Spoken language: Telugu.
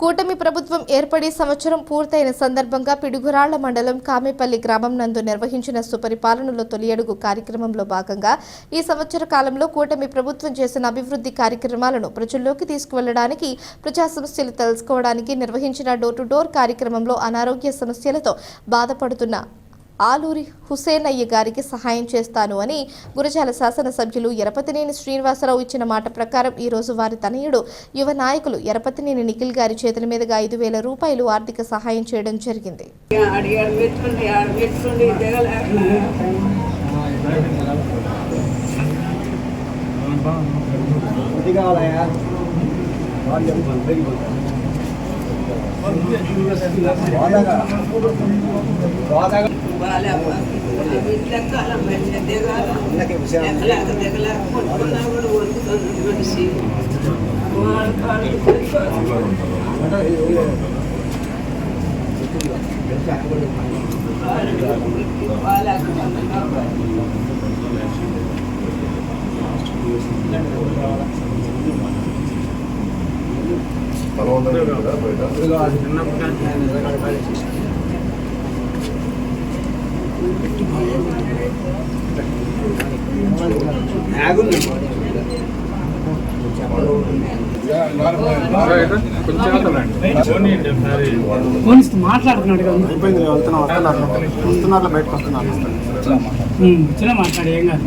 కూటమి ప్రభుత్వం ఏర్పడి సంవత్సరం పూర్తయిన సందర్భంగా పిడుగురాళ్ళ మండలం కామేపల్లి గ్రామం నందు నిర్వహించిన సుపరిపాలనలో తొలి అడుగు కార్యక్రమంలో భాగంగా ఈ సంవత్సర కాలంలో కూటమి ప్రభుత్వం చేసిన అభివృద్ధి కార్యక్రమాలను ప్రజల్లోకి తీసుకువెళ్ళడానికి ప్రజా సమస్యలు తెలుసుకోవడానికి నిర్వహించిన డోర్ టు డోర్ కార్యక్రమంలో అనారోగ్య సమస్యలతో బాధపడుతున్న ఆలూరి హుసేనయ్య గారికి సహాయం చేస్తాను అని గురజాల శాసనసభ్యులు ఎరపతినేని శ్రీనివాసరావు ఇచ్చిన మాట ప్రకారం ఈరోజు వారి తనయుడు యువ నాయకులు ఎరపతినేని నిఖిల్ గారి చేతుల మీదుగా ఐదు వేల రూపాయలు ఆర్థిక సహాయం చేయడం జరిగింది. బాధగా బాధగా బాగాలేక మాట్లాడుతున్నాడు కదా. అయిపోయింది వెళ్తున్నా వస్తున్నారు వస్తున్నారు బయటకు వస్తున్నారు వచ్చినా మాట్లాడు ఏం కాదు.